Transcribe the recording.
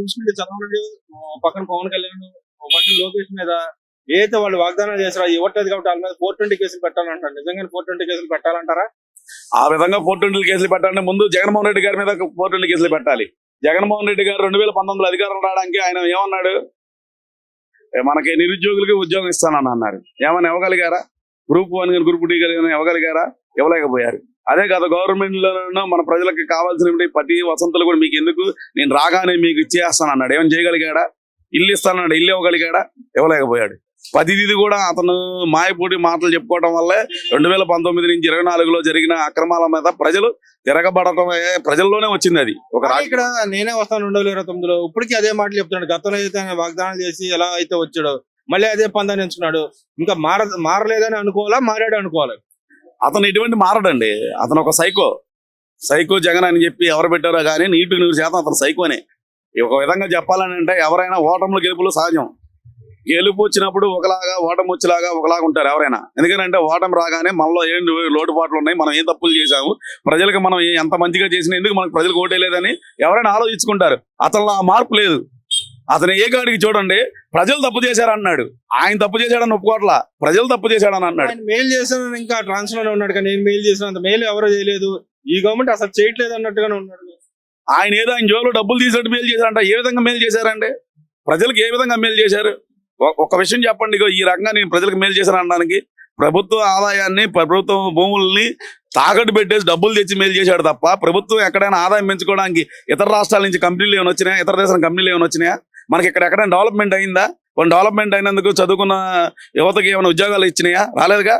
చూసుకుంటే చంద్రబాబు పక్కన పవన్ కళ్యాణ్ పక్కన లోకేష్ మీద ఏదైతే వాళ్ళు వాగ్దానాలు చేశారో ఇవ్వట్లేదు కాబట్టి వాళ్ళ మీద ఫోర్ ట్వంటీ కేసులు పెట్టాలంటారు. నిజంగా ఫోర్ ట్వంటీ కేసులు పెట్టాలంటారా? ఆ విధంగా ఫోర్ ట్వంటీ కేసులు పెట్టాలంటే ముందు జగన్మోహన్ రెడ్డి గారి మీద ఫోర్ ట్వంటీ కేసులు పెట్టాలి. జగన్మోహన్ రెడ్డి గారు రెండు వేల పంతొమ్మిదిలో అధికారం రావడానికి ఆయన ఏమన్నాడు? మనకి నిరుద్యోగులకి ఉద్యోగం ఇస్తానని అన్నారు. ఏమైనా ఇవ్వగలిగారా? గ్రూప్ వన్ కానీ గ్రూప్ డి కలిగిన ఇవ్వగలిగారా? ఇవ్వలేకపోయారు. అదే కదా గవర్నమెంట్ లోనూ మన ప్రజలకు కావాల్సిన ప్రతి వసంతులు కూడా మీకు ఎందుకు? నేను రాగానే మీకు ఇచ్చేస్తాను అన్నాడు. ఏమైనా చేయగలిగాడా? ఇల్లు ఇస్తానన్నాడు. ఇల్లు ఇవ్వగలిగాడా? ఇవ్వలేకపోయాడు. ప్రతిదీ కూడా అతను మాయపూటి మాటలు చెప్పుకోవడం వల్లే రెండు వేల పంతొమ్మిది నుంచి ఇరవై నాలుగులో జరిగిన అక్రమాల మీద ప్రజలు తిరగబడటం ప్రజల్లోనే వచ్చింది అది. ఒక ఇక్కడ నేనే వస్తాను రెండు వేల ఇరవై తొమ్మిదిలో. ఇప్పటికీ అదే మాటలు చెప్తున్నాడు. గతంలో అయితే ఆయన వాగ్దానాలు చేసి ఎలా అయితే వచ్చాడో మళ్ళీ అదే పందాన్ని ఎంచుకున్నాడు. ఇంకా మార మారలేదని అనుకోవాలా? మారాడు అనుకోవాలి? అతను ఎటువంటి మారడండి. అతను ఒక సైకో సైకో జగన్ అని చెప్పి ఎవరు పెట్టారో కానీ నీటి నూరు శాతం అతను సైకోనే ఒక విధంగా చెప్పాలని అంటే ఎవరైనా ఓటములు గెలుపులు సహజం. గెలుపు వచ్చినప్పుడు ఒకలాగా ఓటమి వచ్చేలాగా ఒకలాగా ఉంటారు ఎవరైనా. ఎందుకంటే ఓటమి రాగానే మనలో ఏం లోటుపాట్లు ఉన్నాయి మనం ఏం తప్పులు చేశాము ప్రజలకు మనం ఎంత మంచిగా చేసిన ఎందుకు మనకు ప్రజలకు ఓటేలేదని ఎవరైనా ఆలోచించుకుంటారు. అతనిలో ఆ మార్పు లేదు. అతను ఏ కాడికి చూడండి ప్రజలు తప్పు చేశారన్నాడు. ఆయన తప్పు చేశాడని ఒప్పుకోవట్లా? ప్రజలు తప్పు చేశాడని అన్నాడు. మెయిల్ చేశాను ఇంకా ట్రాన్స్లోనే ఉన్నాడు కానీ నేను మెయిల్ చేసినంత మెయిల్ ఎవరో చేయలేదు. ఈ గవర్నమెంట్ అసలు చేయట్లేదు అన్నట్టుగానే ఉన్నాడు. ఆయన ఏదో ఆయన జోలో డబ్బులు తీసినట్టు మేలు చేశారంట. ఏ విధంగా మేలు చేశారండి? ప్రజలకు ఏ విధంగా మేలు చేశారు? ఒక విషయం చెప్పండి ఈ రకంగా నేను ప్రజలకు మేలు చేశాను అనడానికి ప్రభుత్వ ఆదాయాన్ని ప్రభుత్వ భూముల్ని తాకట్టు పెట్టేసి డబ్బులు తెచ్చి మేలు చేశాడు తప్ప ప్రభుత్వం ఎక్కడైనా ఆదాయం పెంచుకోవడానికి ఇతర రాష్ట్రాల నుంచి కంపెనీలు ఏమైనా వచ్చినాయా? ఇతర దేశాల కంపెనీలు ఏమైనా వచ్చినాయా? మనకి ఇక్కడ ఎక్కడైనా డెవలప్మెంట్ అయిందా? కొన్ని డెవలప్మెంట్ అయినందుకు చదువుకున్న యువతకి ఏమైనా ఉద్యోగాలు ఇచ్చినాయా? రాలేదుగా?